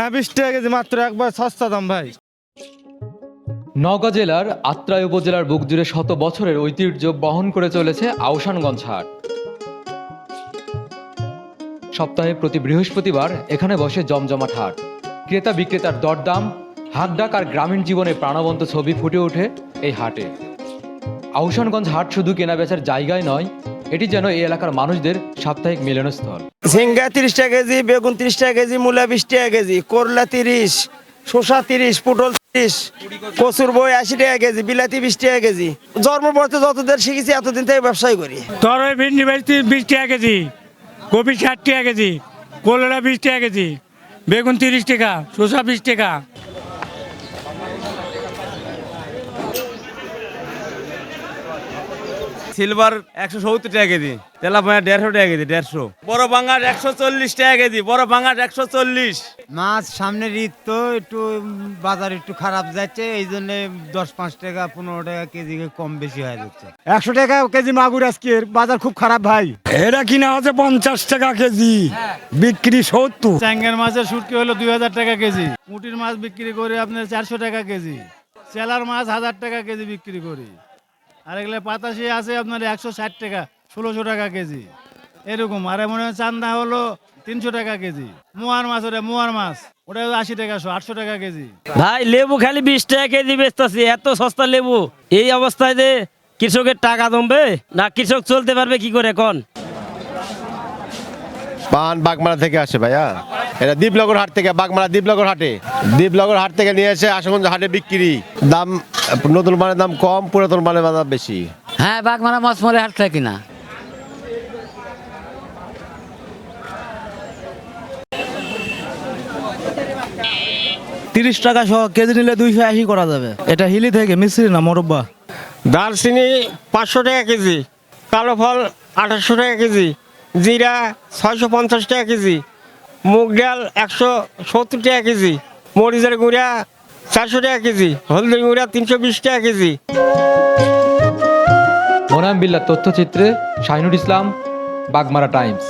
হ্যাঁ মাত্র একবার সস্তা দাম, ভাই। জেলার আত্রাই উপজেলার বুক জুড়ে শত বছরের ঐতিহ্য বহন করে চলেছে আউশানগঞ্জ হাট। সপ্তাহে প্রতি বৃহস্পতিবার এখানে বসে জমজমাট হাট। ক্রেতা বিক্রেতার দরদাম হাট ডাক আর গ্রামীণ জীবনে প্রাণবন্ত ছবি ফুটে ওঠে এই হাটে। আউশানগঞ্জ হাট শুধু কেনাবেচার জায়গায় নয় এটি যেন এই এলাকার মানুষদের সাপ্তাহিক মিলনস্থল। ঝিঙ্গা তিরিশ টাকা কেজি বেগুন তিরিশ টাকা কেজি মূলা বিশ টাকা কেজি করলা তিরিশ শসা তিরিশ পটল তিরিশ কচুর বই আশি টাকা কেজি বিলাতি বিশ টাকা কেজি। জন্ম পড়তে যতদিন শিখেছি এতদিন থেকে ব্যবসায় করি। তরই ভিন্ডি বেচতে বিশ টাকা কেজি কপি ষাট টাকা কেজি কলরা বিশ টাকা কেজি বেগুন তিরিশ টাকা শসা বিশ টাকা। সিলভার একশো সত্তর টাকা কেজি তেলাপায়া দেড়শো টাকা কেজি দেড়শো। বড় বাঙাট একশো চল্লিশ টাকা কেজি বড় বাঙাট একশো চল্লিশ। মাছ সামনের ঈদ তো একটু বাজার একটু খারাপ যাচ্ছে এই জন্য দশ পাঁচ টাকা পনেরো টাকা কেজি কম বেশি হয়ে যাচ্ছে। একশো টাকা কেজি মাগুর আজকের বাজার খুব খারাপ ভাই। এরা কিনা হচ্ছে পঞ্চাশ টাকা কেজি বিক্রি সত্তর। চ্যাঙ্গের মাছের শুটকি হলো দুই হাজার টাকা কেজি পুঁটির মাছ বিক্রি করে আপনার চারশো টাকা কেজি চেলার মাছ হাজার টাকা কেজি বিক্রি করি। আর এগুলো পাতাশি আছে আপনার একশো ষাট টাকা ষোলোশো টাকা কেজি। এরকম আর মনে হয় চান্দা হলো তিনশো টাকা কেজি। মোয়ার মাছ ওটা মোয়ার মাছ ওটা আশি টাকা আটশো টাকা কেজি। ভাই লেবু খালি বিশ টাকা কেজি বেচতেছি এত সস্তা লেবু। এই অবস্থায় যে কৃষকের টাকা জমবে না কৃষক চলতে পারবে কি করে কোন পান বাগমারা থেকে আসে ভাইয়া। এটা দীপনগর হাট থেকে বাগমারা দীপনগর হাটে। দীপনগর হাট থেকে নিয়ে এসে আশুগঞ্জ হাটে বিক্রি। দাম নতুন মানের দাম কম পুরাতন মানের দাম বেশি। হ্যাঁ বাগমারা মাছ মরে হাট থেকে না তিরিশ টাকা সহ কেজি নিলে দুইশো আশি করা যাবে। এটা হিলি থেকে মিস্ত্রি না মোরব্বা? দারচিনি পাঁচশো টাকা কেজি কালো ফল আঠাশশো টাকা কেজি জিরা ছয়শো পঞ্চাশ টাকা কেজি মুগ ডাল একশো সত্তর টাকা কেজি মরিচের গুঁড়া চারশো টাকা কেজি। হলদি গুঁড়া তিনশো বিশ টাকা কেজি। মোনাম বিল্লার তথ্যচিত্রে শাহিনুর ইসলাম, বাগমারা টাইমস।